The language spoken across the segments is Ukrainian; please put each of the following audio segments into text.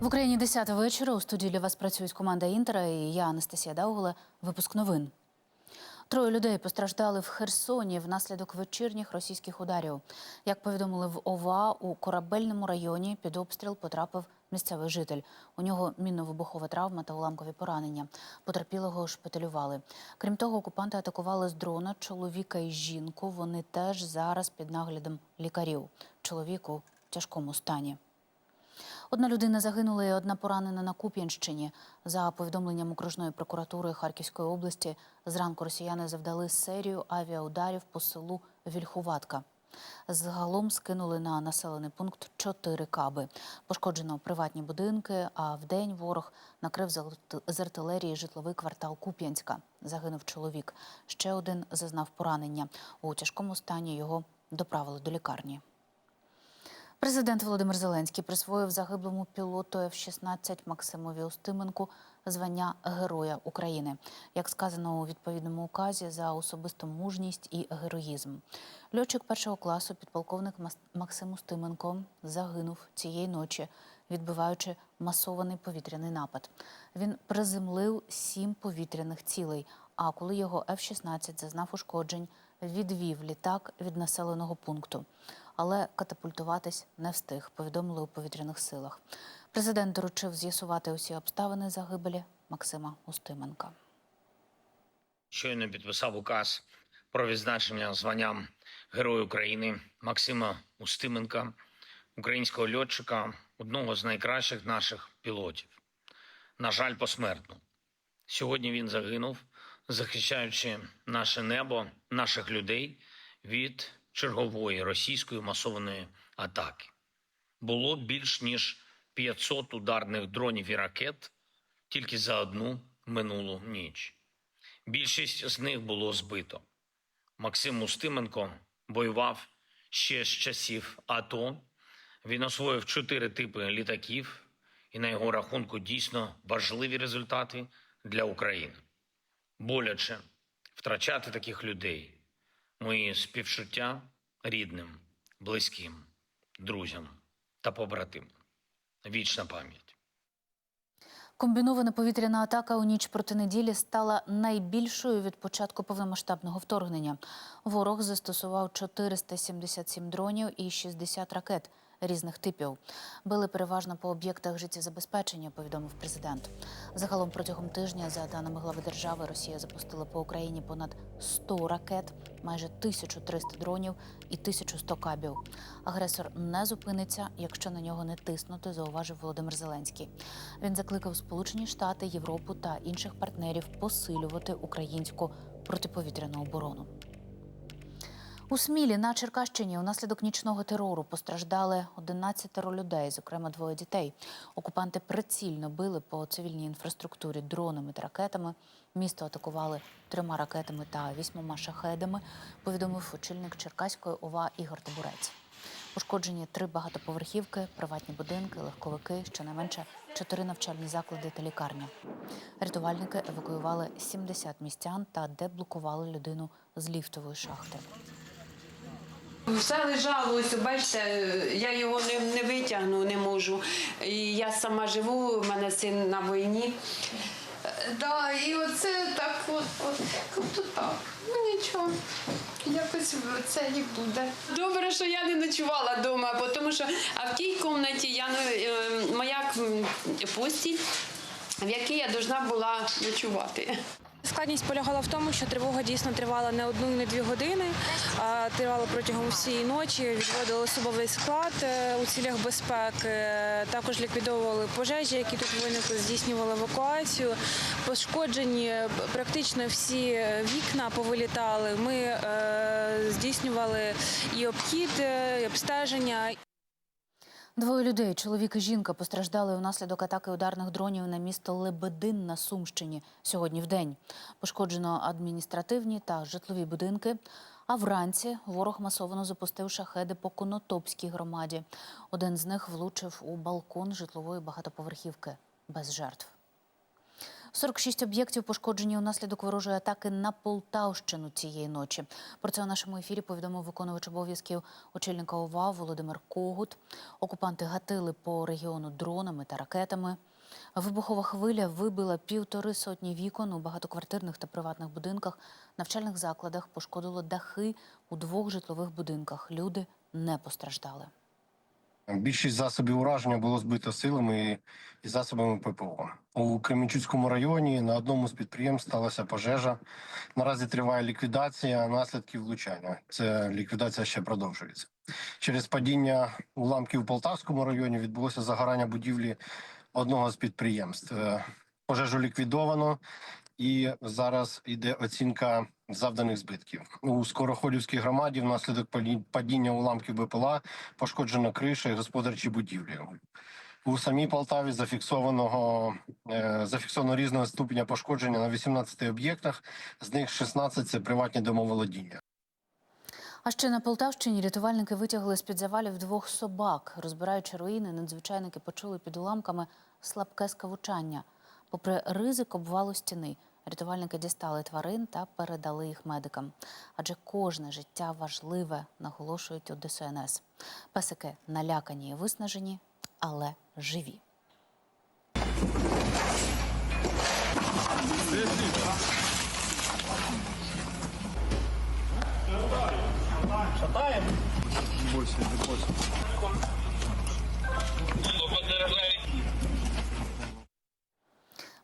В Україні 10 вечора. У студії для вас працюють команда Інтера і я, Анастасія Даугола. Випуск новин. Троє людей постраждали в Херсоні внаслідок вечірніх російських ударів. Як повідомили в ОВА, у корабельному районі під обстріл потрапив місцевий житель. У нього мінно-вибухова травма та уламкові поранення. Потерпілого шпиталювали. Крім того, окупанти атакували з дрона чоловіка і жінку. Вони теж зараз під наглядом лікарів. Чоловіку в тяжкому стані. Одна людина загинула і одна поранена на Куп'янщині. За повідомленням окружної прокуратури Харківської області, зранку росіяни завдали серію авіаударів по селу Вільхуватка. Загалом скинули на населений пункт чотири каби. Пошкоджено приватні будинки, а вдень ворог накрив з артилерії житловий квартал Куп'янська. Загинув чоловік. Ще один зазнав поранення. У тяжкому стані його доправили до лікарні. Президент Володимир Зеленський присвоїв загиблому пілоту F-16 Максимові Устименку звання Героя України. Як сказано у відповідному указі за особисту мужність і героїзм. Льотчик першого класу, підполковник Максим Устименко, загинув цієї ночі, відбиваючи масований повітряний напад. Він приземлив сім повітряних цілей. А коли його F-16 зазнав ушкоджень, відвів літак від населеного пункту. Але катапультуватись не встиг, повідомили у повітряних силах. Президент доручив з'ясувати усі обставини загибелі Максима Устименка. щойно підписав указ про відзначення званням Герою України Максима Устименка, українського льотчика, одного з найкращих наших пілотів. На жаль, посмертно. Сьогодні він загинув, захищаючи наше небо, наших людей від чергової російської масованої атаки. Було більш ніж 500 ударних дронів і ракет тільки за одну минулу ніч. Більшість з них було збито. Максим Устименко воював ще з часів АТО. Він освоїв чотири типи літаків, і на його рахунку дійсно важливі результати для України. Боляче втрачати таких людей. Мої співчуття рідним, близьким, друзям та побратимам. Вічна пам'ять. Комбінована повітряна атака у ніч проти неділі стала найбільшою від початку повномасштабного вторгнення. Ворог застосував 477 дронів і 60 ракет різних типів. Били переважно по об'єктах життєзабезпечення, повідомив президент. Загалом протягом тижня, за даними глави держави, Росія запустила по Україні понад 100 ракет, майже 1300 дронів і 1100 кабів. Агресор не зупиниться, якщо на нього не тиснути, зауважив Володимир Зеленський. Він закликав Сполучені Штати, Європу та інших партнерів посилювати українську протиповітряну оборону. У Смілі на Черкащині унаслідок нічного терору постраждали 11 людей, зокрема двоє дітей. Окупанти прицільно били по цивільній інфраструктурі дронами та ракетами. Місто атакували трьома ракетами та вісьмома шахедами. Повідомив очільник Черкаської ОВА Ігор Табурець. Пошкоджені три багатоповерхівки, приватні будинки, легковики, щонайменше чотири навчальні заклади та лікарня. Рятувальники евакуювали 70 містян та деблокували людину з ліфтової шахти. Все лежало, ось бачите, я його не, не витягну, не можу. І я сама живу, у мене син на війні. Да, і оце так от, от, тобто так. Ну нічого. Якось це і буде. Добре, що я не ночувала вдома, тому що а в тій кімнаті я ну, е, моя постіль, в якій я повинна була ночувати. Складність полягала в тому, що тривога дійсно тривала не одну, не дві години, а тривала протягом всієї ночі. Відводили особовий склад е, у цілях безпеки. Також ліквідовували пожежі, які тут виникли, здійснювали евакуацію. Пошкоджені практично всі вікна повилітали. Ми е, здійснювали і обхід, е, і обстеження, Двоє людей, чоловік і жінка, постраждали внаслідок атаки ударних дронів на місто Лебедин на Сумщині сьогодні в день. Пошкоджено адміністративні та житлові будинки. А вранці ворог масово запустив шахеди по Конотопській громаді. Один з них влучив у балкон житлової багатоповерхівки без жертв. 46 об'єктів пошкоджені унаслідок ворожої атаки на Полтавщину цієї ночі. Про це у нашому ефірі повідомив виконувач обов'язків очільника ОВА Володимир Когут. Окупанти гатили по регіону дронами та ракетами. Вибухова хвиля вибила півтори сотні вікон у багатоквартирних та приватних будинках, навчальних закладах, пошкодило дахи у двох житлових будинках. Люди не постраждали. Більшість засобів ураження було збито силами і засобами ППО. У Кременчуцькому районі на одному з підприємств сталася пожежа. Наразі триває ліквідація наслідків влучання. Це ліквідація ще продовжується. Через падіння уламків у Полтавському районі відбулося загорання будівлі одного з підприємств. Е, Пожежу ліквідовано, і зараз йде оцінка завданих збитків. У Скороходівській громаді внаслідок паді- падіння уламків БПЛА пошкоджена криша і господарчі будівлі. У самій Полтаві зафіксованого е, зафіксовано різного ступеня пошкодження на 18 об'єктах. З них 16 – це приватні домоволодіння. А ще на Полтавщині рятувальники витягли з-під завалів двох собак. Розбираючи руїни, надзвичайники почули під уламками слабке скавучання. Попри ризик обвалу стіни, рятувальники дістали тварин та передали їх медикам. Адже кожне життя важливе, наголошують у ДСНС. Песики налякані і виснажені, але живі.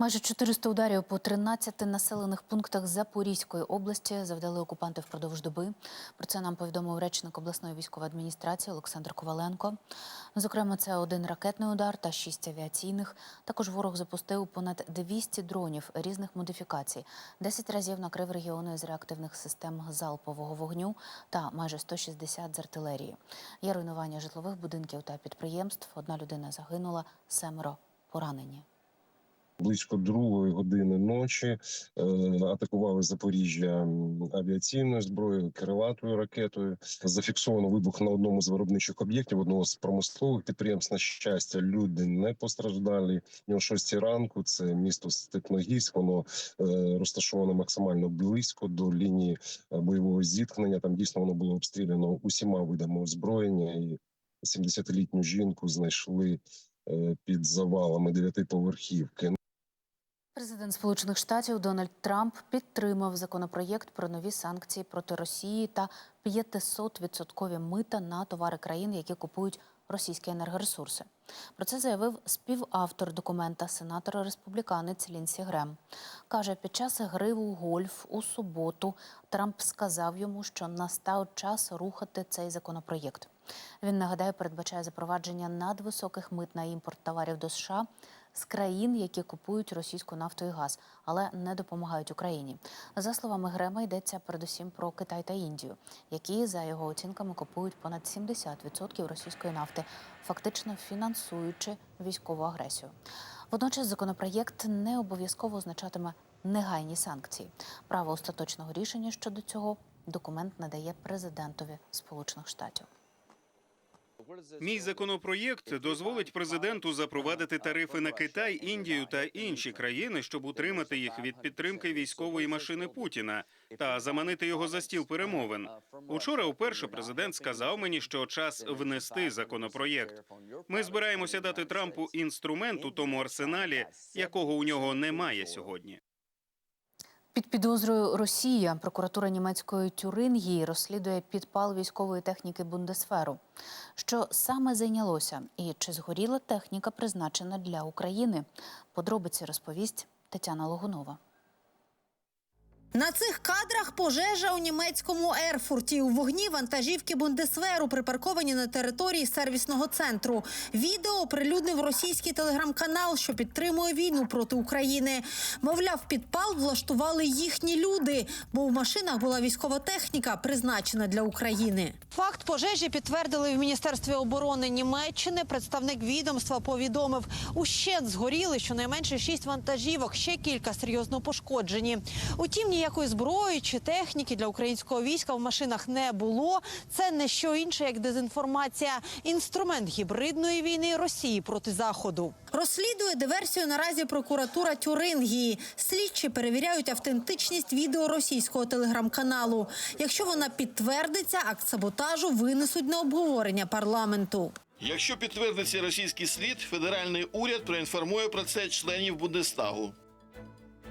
Майже 400 ударів по 13 населених пунктах Запорізької області завдали окупанти впродовж доби. Про це нам повідомив речник обласної військової адміністрації Олександр Коваленко. Зокрема, це один ракетний удар та шість авіаційних. Також ворог запустив понад 200 дронів різних модифікацій. 10 разів накрив регіони з реактивних систем залпового вогню та майже 160 з артилерії. Є руйнування житлових будинків та підприємств. Одна людина загинула, семеро поранені. Близько другої години ночі е, атакували Запоріжжя авіаційною зброєю, крилатою ракетою. Зафіксовано вибух на одному з виробничих об'єктів одного з промислових підприємств. На щастя, люди не постраждали. О 6 ранку це місто Степногірськ. Воно е, розташоване максимально близько до лінії е, бойового зіткнення. Там дійсно воно було обстріляно усіма видами озброєння. І 70-літню жінку знайшли під завалами дев'ятиповерхівки. Президент Сполучених Штатів Дональд Трамп підтримав законопроєкт про нові санкції проти Росії та 500-відсоткові мита на товари країн, які купують російські енергоресурси. Про це заявив співавтор документа, сенатор республіканець Лінсі Грем. Каже, під час гри у гольф у суботу Трамп сказав йому, що настав час рухати цей законопроєкт. Він нагадаю, передбачає запровадження надвисоких мит на імпорт товарів до США з країн, які купують російську нафту і газ, але не допомагають Україні. За словами Грема, йдеться передусім про Китай та Індію, які за його оцінками купують понад 70% російської нафти, фактично фінансуючи військову агресію. Водночас законопроєкт не обов'язково означатиме негайні санкції. Право остаточного рішення щодо цього документ надає президентові Сполучених Штатів. Мій законопроєкт дозволить президенту запровадити тарифи на Китай, Індію та інші країни, щоб утримати їх від підтримки військової машини Путіна та заманити його за стіл перемовин. Учора вперше президент сказав мені, що час внести законопроєкт. Ми збираємося дати Трампу інструмент у тому арсеналі, якого у нього немає сьогодні. Під підозрою Росія прокуратура німецької Тюрингії розслідує підпал військової техніки Бундесферу. Що саме зайнялося і чи згоріла техніка, призначена для України? Подробиці розповість Тетяна Логунова. На цих кадрах пожежа у німецькому Ерфурті. У вогні вантажівки Бундесверу припарковані на території сервісного центру. Відео оприлюднив російський телеграм-канал, що підтримує війну проти України. Мовляв, підпал влаштували їхні люди, бо в машинах була військова техніка, призначена для України. Факт пожежі підтвердили в міністерстві оборони Німеччини. Представник відомства повідомив, ущент згоріли щонайменше шість вантажівок, ще кілька серйозно пошкоджені. Утім, ніякої зброї чи техніки для українського війська в машинах не було. Це не що інше, як дезінформація, інструмент гібридної війни Росії проти заходу. Розслідує диверсію наразі прокуратура Тюрингії. Слідчі перевіряють автентичність відео російського телеграм-каналу. Якщо вона підтвердиться, акт саботажу винесуть на обговорення парламенту. Якщо підтвердиться російський слід, федеральний уряд проінформує про це членів Бундестагу.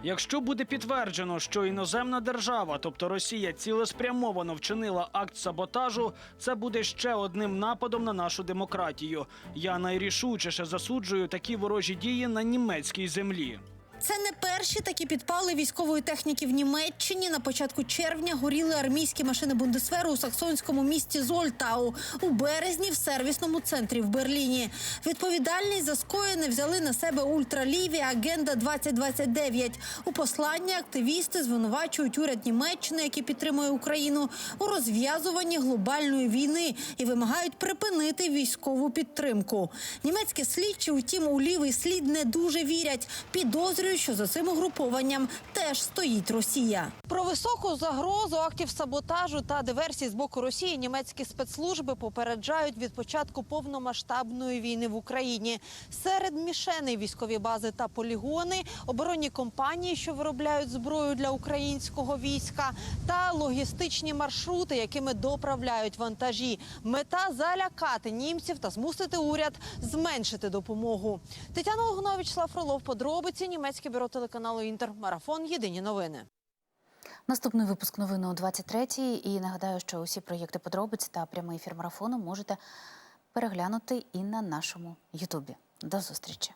Якщо буде підтверджено, що іноземна держава, тобто Росія, цілеспрямовано вчинила акт саботажу, це буде ще одним нападом на нашу демократію. Я найрішучіше засуджую такі ворожі дії на німецькій землі. Це не перші такі підпали військової техніки в Німеччині. На початку червня горіли армійські машини Бундесверу у саксонському місті Зольтау. У березні в сервісному центрі в Берліні. Відповідальність за скоєне взяли на себе ультраліві Агенда 2029 У посланні активісти звинувачують уряд Німеччини, який підтримує Україну, у розв'язуванні глобальної війни і вимагають припинити військову підтримку. Німецькі слідчі, утім, у лівий слід не дуже вірять. Підозрюють, що за цим угрупованням теж стоїть Росія. Про високу загрозу актів саботажу та диверсій з боку Росії німецькі спецслужби попереджають від початку повномасштабної війни в Україні. Серед мішеней військові бази та полігони, оборонні компанії, що виробляють зброю для українського війська, та логістичні маршрути, якими доправляють вантажі. Мета залякати німців та змусити уряд зменшити допомогу. Тетяна Логунович, Слав Фролов, подробиці німецьке бюро телеканалу Інтер. Марафон. Єдині новини. Наступний випуск новин о 23-й. І нагадаю, що усі проєкти подробиць та прямий ефір марафону можете переглянути і на нашому Ютубі. До зустрічі.